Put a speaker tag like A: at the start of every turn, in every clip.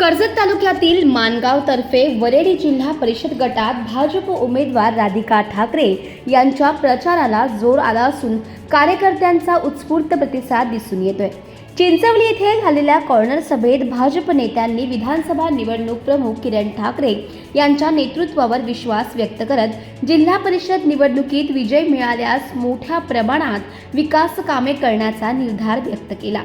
A: कर्जत तालुक्यातील मानगाव तर्फे वरेडी जिल्हा परिषद गटात भाजप उमेदवार राधिका ठाकरे यांच्या प्रचाराला जोर आला असून कार्यकर्त्यांचा उत्स्फूर्त प्रतिसाद दिसून येतोय. चिंचवली येथे झालेल्या कॉर्नर सभेत भाजप नेत्यांनी विधानसभा निवडणूक प्रमुख किरण ठाकरे यांच्या नेतृत्वावर विश्वास व्यक्त करत जिल्हा परिषद निवडणुकीत विजय मिळाल्यास मोठ्या प्रमाणात विकास कामे करण्याचा निर्धार व्यक्त केला.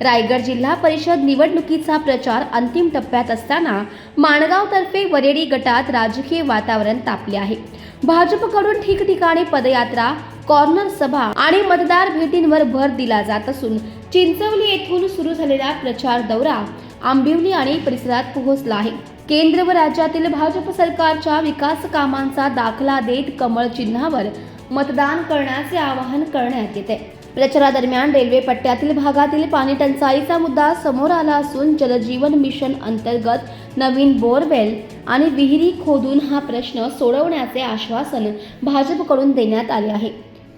A: रायगड जिल्हा परिषद निवडणुकीचा प्रचार अंतिम टप्प्यात असताना माणगावतर्फे वरेडी गटात राजकीय वातावरण तापले आहे. भाजपकडून ठिकठिकाणी पदयात्रा कॉर्नर सभा आणि मतदार भेटींवर भर दिला जात असून चिंचवली येथून सुरू झालेला प्रचार दौरा आंबिवली आणि परिसरात पोहोचला आहे. केंद्र व राज्यातील भाजप सरकारच्या विकास कामांचा दाखला देत कमळ चिन्हावर मतदान करण्याचे आवाहन करण्यात येते. प्रचारादरम्यान रेल्वे पट्ट्यातील भागातील पाणी टंचाईचा मुद्दा समोर आला असून जलजीवन मिशन अंतर्गत नवीन बोरवेल आणि विहिरी खोदून हा प्रश्न सोडवण्याचे आश्वासन भाजपकडून देण्यात आले आहे.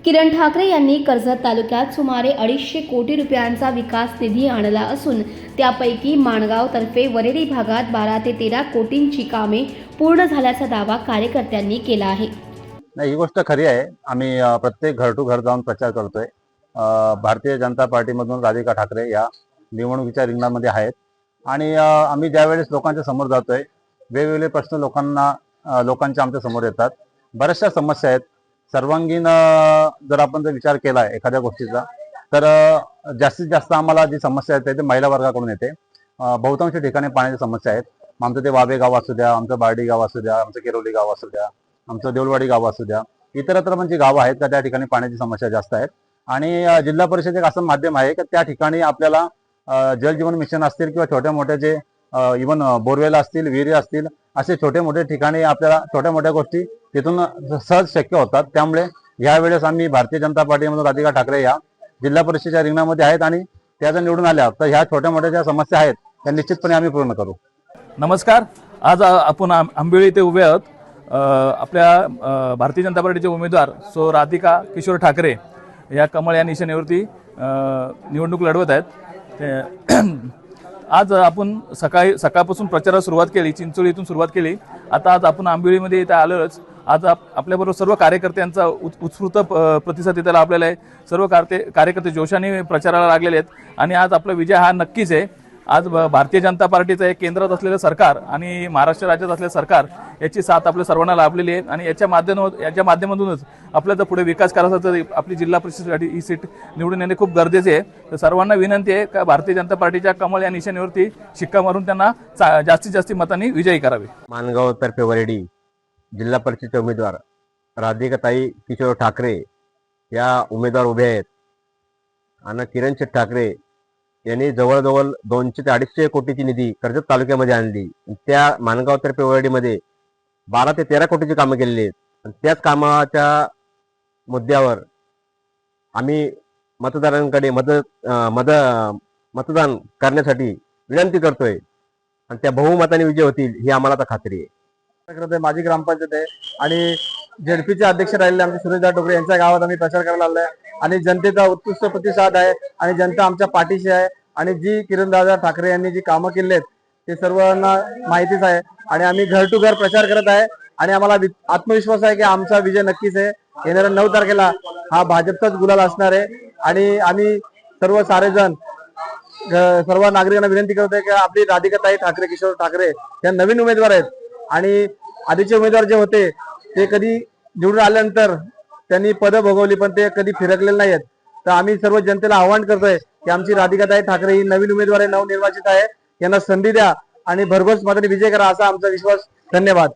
A: किरण ठाकरे यांनी कर्जत तालुक्यात सुमारे अडीचशे कोटी रुपयांचा विकास निधी आणला असून त्यापैकी माणगावतर्फे वरेरी भागात बारा ते तेरा कोटींची कामे पूर्ण झाल्याचा दावा कार्यकर्त्यांनी केला आहे.
B: नाही ही गोष्ट खरी आहे. आम्ही प्रत्येक घर टू घर जाऊन प्रचार करतोय. भारतीय जनता पार्टीमधून राधिका ठाकरे या निवडणुकीच्या रिंगणामध्ये आहेत. आणि आम्ही ज्यावेळेस लोकांच्या समोर जातोय वेगवेगळे प्रश्न लोकांना लोकांच्या आमच्यासमोर येतात. बऱ्याचशा समस्या आहेत. सर्वांगीण जर आपण जर विचार केला एखाद्या गोष्टीचा तर जास्तीत जास्त आम्हाला जी समस्या येते ते महिला वर्गाकडून येते. बहुतांश ठिकाणी पाण्याच्या समस्या आहेत. मग आमचं ते वाबे गाव असू द्या आमचं बारडी गाव असू द्या आमचं केरोली गाव असू द्या आमचं देऊळवाडी गाव असू द्या. इतरत्र पण जी गावं आहेत का त्या ठिकाणी पाण्याची समस्या जास्त आहेत. आणि जिल्हा परिषद एक असं माध्यम आहे की त्या ठिकाणी आपल्याला जल जलजीवन मिशन असतील किंवा छोट्या मोठ्या जे इवन बोरवेल असतील विहिरी असतील असे छोटे मोठे ठिकाणी आपल्याला छोट्या मोठ्या गोष्टी तिथून सहज शक्य होतात. त्यामुळे यावेळेस आम्ही भारतीय जनता पार्टीमधून राधिका ठाकरे या जिल्हा परिषदेच्या रिंगणामध्ये आहेत आणि त्या जर निवडून आल्या तर ह्या छोट्या मोठ्या ज्या समस्या आहेत त्या निश्चितपणे आम्ही पूर्ण करू.
C: नमस्कार. आज आपण आंबिळी ते उभे आहोत. आपल्या भारतीय जनता पार्टीचे उमेदवार सो राधिका किशोर ठाकरे. या कमळ या निशाणीवरती निवडणूक लढवत आहेत. ते आज आपण सकाळी सकाळपासून प्रचाराला सुरुवात केली चिंचोळी इथून सुरुवात केली. आता आज आपण आंबिवलीमध्ये इथं आलोच आज आप आपल्याबरोबर सर्व कार्यकर्त्यांचा उत् उत्स्फूर्त प्रतिसाद इथं लाभलेला आहे. सर्व कार्य कार्यकर्ते जोशाने प्रचाराला लागलेले आहेत. आणि आज आपला विजय हा नक्कीच आहे. आज भारतीय जनता पार्टीचं एक केंद्रात असलेलं सरकार आणि महाराष्ट्र राज्यात असलेलं सरकार याची साथ आपल्या सर्वांना लाभलेली आहे. आणि याच्या माध्यमातून याच्या माध्यमातूनच आपल्याला जर पुढे विकास करायचा तर आपली जिल्हा परिषदेसाठी ही सीट निवडून येणे खूप गरजेचे आहे. तर सर्वांना विनंती आहे का भारतीय जनता पार्टीच्या कमल या निशाणीवरती शिक्का मारून त्यांना चा- जास्तीत जास्त मतांनी विजयी करावे.
D: मानगाव तर्फे वरेडी जिल्हा परिषदेचे उमेदवार राधिकाताई किशोर ठाकरे या उमेदवार उभे आहेत. आणि किरण शेठ ठाकरे यांनी जवळजवळ दोनशे ते अडीचशे कोटीची निधी कर्जत तालुक्यामध्ये आणली. त्या मानगाव तर्फे ओरडीमध्ये बारा ते तेरा कोटीची कामं केलेली आहेत. त्याच कामाच्या मुद्द्यावर आम्ही मतदारांकडे मदत मद मत मतदान करण्यासाठी विनंती करतोय. आणि त्या बहुमताने विजय होतील ही आम्हाला आता खात्री आहे.
E: आहे माझी ग्रामपंचायत आहे. आणि झेडपीचे अध्यक्ष राहिलेले आमचे सुरेशदा टोकरे यांच्या गावात आम्ही प्रचार करायला आलोय. आणि जनतेचा उत्कृष्ट प्रतिसाद आहे आणि जनता आमच्या पाठीशी आहे. आणि जी किरणदादा ठाकरे यांनी जी कामं केली आहेत ते सर्वांना माहितीच आहे. आणि आम्ही घर टू घर प्रचार करत आहे. आणि आम्हाला वि- आत्मविश्वास आहे की आमचा विजय नक्कीच आहे. येणाऱ्या नऊ तारखेला हा भाजपचाच गुलाल असणार आहे. आणि आम्ही सर्व सारेजण सर्व नागरिकांना विनंती करतोय की आपली राधिकाताई ठाकरे किशोर ठाकरे या नवीन उमेदवार आहेत. आणि आधीचे उमेदवार जे होते ते कधी निवडून आल्यानंतर त्यांनी पदं भोगवली पण ते कधी फिरकलेले नाही आहेत तर आम्ही सर्व जनतेला आव्हान करतोय की आमची राधिकाताई ठाकरे ही नवीन उमेदवार आहे नवनिर्वाचित आहे. यांना संधी द्या आणि भरघोस मात्र विजय करा असा आमचा विश्वास. धन्यवाद.